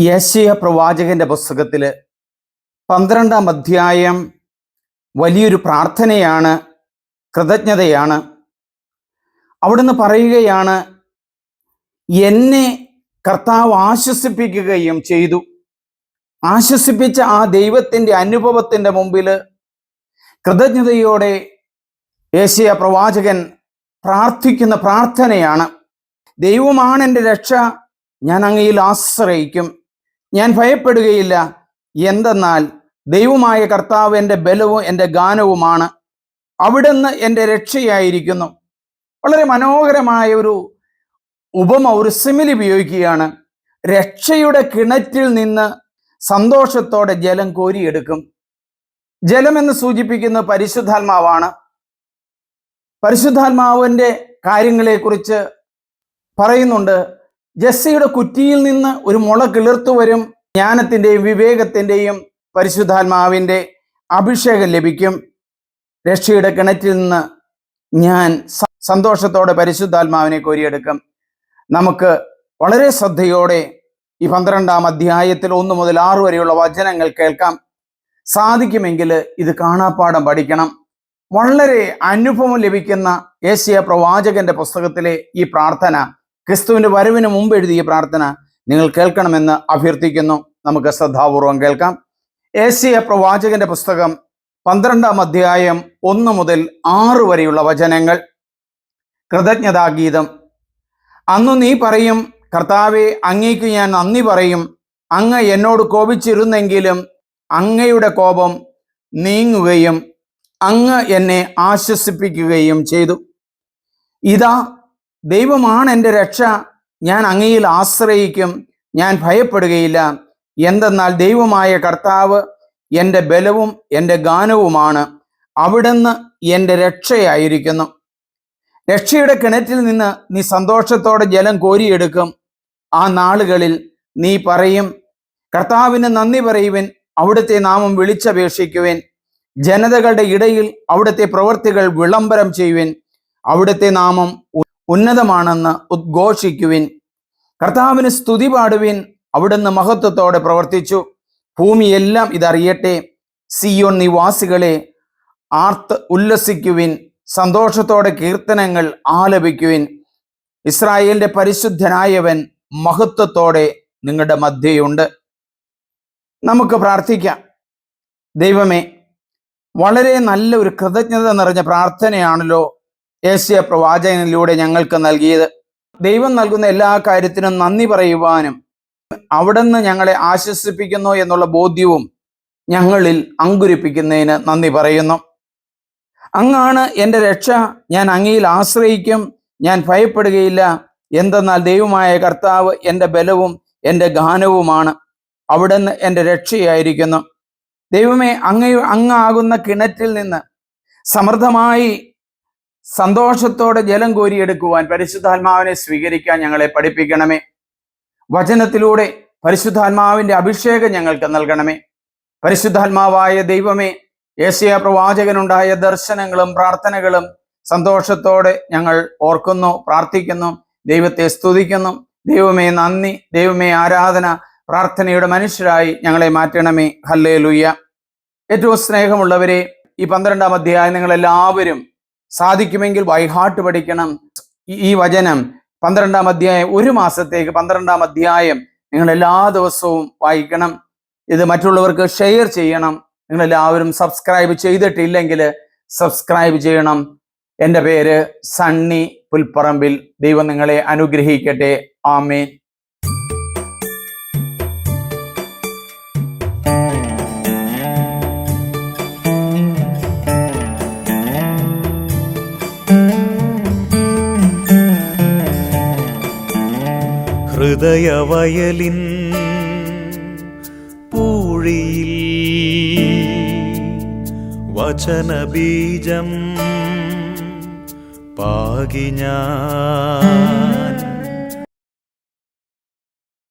യേശയ പ്രവാചകന്റെ പുസ്തകത്തിൽ പന്ത്രണ്ടാം അധ്യായം വലിയൊരു പ്രാർത്ഥനയാണ് കൃതജ്ഞതയാണ്. അവിടുന്ന് പറയുകയാണ് എന്നെ കർത്താവ് ആശ്വസിപ്പിക്കുകയും ചെയ്തു. ആശ്വസിപ്പിച്ച ആ ദൈവത്തിന്റെ അനുഭവത്തിന്റെ മുമ്പിൽ കൃതജ്ഞതയോടെ യേശയ പ്രവാചകൻ പ്രാർത്ഥിക്കുന്ന പ്രാർത്ഥനയാണ്. ദൈവമാണ് എന്റെ രക്ഷ ഞാൻ അങ്ങയിൽ ആശ്രയിക്കും. ഞാൻ ഭയപ്പെടുകയില്ല. എന്തെന്നാൽ ദൈവമായ കർത്താവ് എന്റെ ബലവും എന്റെ ഗാനവുമാണ്. അവിടുന്ന് എന്റെ രക്ഷയായിരിക്കുന്നു. വളരെ മനോഹരമായ ഒരു ഉപമ ഒരു സിമിലി ഉപയോഗിക്കുകയാണ്. രക്ഷയുടെ കിണറ്റിൽ നിന്ന് സന്തോഷത്തോടെ ജലം കോരിയെടുക്കും. ജലമെന്ന് സൂചിപ്പിക്കുന്ന പരിശുദ്ധാത്മാവാണ്. പരിശുദ്ധാത്മാവിന്റെ കാര്യങ്ങളെക്കുറിച്ച് പറയുന്നുണ്ട്. ജസ്സിയുടെ കുറ്റിയിൽ നിന്ന് ഒരു മുള കിളിർത്തു വരും ജ്ഞാനത്തിന്റെയും വിവേകത്തിന്റെയും പരിശുദ്ധാത്മാവിന്റെ അഭിഷേകം ലഭിക്കും. രക്ഷയുടെ കിണറ്റിൽ നിന്ന് ഞാൻ സന്തോഷത്തോടെ പരിശുദ്ധാത്മാവിനെ കോരിയെടുക്കും. നമുക്ക് വളരെ ശ്രദ്ധയോടെ ഈ പന്ത്രണ്ടാം അധ്യായത്തിൽ ഒന്ന് മുതൽ ആറ് വരെയുള്ള വചനങ്ങൾ കേൾക്കാം. സാധിക്കുമെങ്കിൽ ഇത് കാണാപ്പാടം പഠിക്കണം. വളരെ അനുഭവം ലഭിക്കുന്ന ഏഷ്യ പ്രവാചകന്റെ പുസ്തകത്തിലെ ഈ പ്രാർത്ഥന ക്രിസ്തുവിന്റെ വരവിന് മുമ്പ് എഴുതിയ പ്രാർത്ഥന നിങ്ങൾ കേൾക്കണമെന്ന് അഭ്യർത്ഥിക്കുന്നു. നമുക്ക് ശ്രദ്ധാപൂർവം കേൾക്കാം. ഏസിയ പ്രവാചകന്റെ പുസ്തകം പന്ത്രണ്ടാം അധ്യായം ഒന്ന് മുതൽ ആറ് വരെയുള്ള വചനങ്ങൾ. കൃതജ്ഞതാഗീതം. അന്നു നീ പറയും കർത്താവെ അങ്ങേക്ക് ഞാൻ നന്ദി പറയും. അങ്ങ് എന്നോട് കോപിച്ചിരുന്നെങ്കിലും അങ്ങയുടെ കോപം നീങ്ങുകയും അങ്ങ് എന്നെ ആശ്വസിപ്പിക്കുകയും ചെയ്തു. ഇതാ ദൈവമാണ് എന്റെ രക്ഷ. ഞാൻ അങ്ങയിൽ ആശ്രയിക്കും. ഞാൻ ഭയപ്പെടുകയില്ല. എന്തെന്നാൽ ദൈവമായ കർത്താവ് എന്റെ ബലവും എന്റെ ഗാനവുമാണ്. അവിടുന്ന് എന്റെ രക്ഷയായിരിക്കുന്നു. രക്ഷയുടെ കിണറ്റിൽ നിന്ന് നീ സന്തോഷത്തോടെ ജലം കോരിയെടുക്കും. ആ നാളുകളിൽ നീ പറയും കർത്താവിന് നന്ദി പറയുവിൻ അവിടുത്തെ നാമം വിളിച്ചപേക്ഷിക്കുവൻ. ജനതകളുടെ ഇടയിൽ അവിടുത്തെ പ്രവൃത്തികൾ വിളംബരം ചെയ്യുവൻ. അവിടുത്തെ നാമം ഉന്നതമാണെന്ന് ഉദ്ഘോഷിക്കുവിൻ. കർത്താവിന് സ്തുതി പാടുവിൻ. അവിടുന്ന് മഹത്വത്തോടെ പ്രവർത്തിച്ചു. ഭൂമിയെല്ലാം ഇതറിയട്ടെ. സിയോൺ നിവാസികളെ ആർത്ത് ഉല്ലസിക്കുവിൻ. സന്തോഷത്തോടെ കീർത്തനങ്ങൾ ആലപിക്കുവിൻ. ഇസ്രായേലിന്റെ പരിശുദ്ധനായവൻ മഹത്വത്തോടെ നിങ്ങളുടെ മധ്യയുണ്ട്. നമുക്ക് പ്രാർത്ഥിക്കാം. ദൈവമേ വളരെ നല്ല ഒരു കൃതജ്ഞത നിറഞ്ഞ പ്രാർത്ഥനയാണല്ലോ ഏഷ്യ പ്രവാചകനിലൂടെ ഞങ്ങൾക്ക് നൽകിയത്. ദൈവം നൽകുന്ന എല്ലാ കാര്യത്തിനും നന്ദി പറയുവാനും അവിടുന്ന് ഞങ്ങളെ ആശ്വസിപ്പിക്കുന്നു എന്നുള്ള ബോധ്യവും ഞങ്ങളിൽ അങ്കുരിപ്പിക്കുന്നതിന് നന്ദി പറയുന്നു. അങ്ങാണ് എന്റെ രക്ഷ. ഞാൻ അങ്ങയിൽ ആശ്രയിക്കും. ഞാൻ ഭയപ്പെടുകയില്ല. എന്തെന്നാൽ ദൈവമായ കർത്താവ് എന്റെ ബലവും എന്റെ ഗാനവുമാണ്. അവിടുന്ന് എന്റെ രക്ഷയായിരിക്കുന്നു. ദൈവമേ അങ്ങ അങ്ങാകുന്ന കിണറ്റിൽ നിന്ന് സമൃദ്ധമായി സന്തോഷത്തോടെ ജലം കോരിയെടുക്കുവാൻ പരിശുദ്ധാത്മാവിനെ സ്വീകരിക്കാൻ ഞങ്ങളെ പഠിപ്പിക്കണമേ. വചനത്തിലൂടെ പരിശുദ്ധാത്മാവിന്റെ അഭിഷേകം ഞങ്ങൾക്ക് നൽകണമേ. പരിശുദ്ധാത്മാവായ ദൈവമേ ഏഷ്യ പ്രവാചകനുണ്ടായ ദർശനങ്ങളും പ്രാർത്ഥനകളും സന്തോഷത്തോടെ ഞങ്ങൾ ഓർക്കുന്നു പ്രാർത്ഥിക്കുന്നു ദൈവത്തെ സ്തുതിക്കുന്നു. ദൈവമേ നന്ദി. ദൈവമേ ആരാധന പ്രാർത്ഥനയുടെ മനുഷ്യരായി ഞങ്ങളെ മാറ്റണമേ. ഹല്ലേ ലുയ്യ ഏറ്റവും സ്നേഹമുള്ളവരെ ഈ പന്ത്രണ്ടാം അധ്യായം നിങ്ങൾ എല്ലാവരും സാധിക്കുമെങ്കിൽ വൈഹാട്ട് പഠിക്കണം. ഈ- വചനം പന്ത്രണ്ടാം അധ്യായം ഒരു മാസത്തേക്ക് പന്ത്രണ്ടാം അധ്യായം നിങ്ങൾ എല്ലാ ദിവസവും വായിക്കണം. ഇത് മറ്റുള്ളവർക്ക് ഷെയർ ചെയ്യണം. നിങ്ങൾ എല്ലാവരും സബ്സ്ക്രൈബ് ചെയ്തിട്ടില്ലെങ്കിൽ സബ്സ്ക്രൈബ് ചെയ്യണം. എന്റെ പേര് സണ്ണി പുൽപ്പറമ്പിൽ. ദൈവം നിങ്ങളെ അനുഗ്രഹിക്കട്ടെ. ആമേൻ. ഹൃദയവയലിൻ പൂഴിയിൽ വചനബീജം ഞാൻ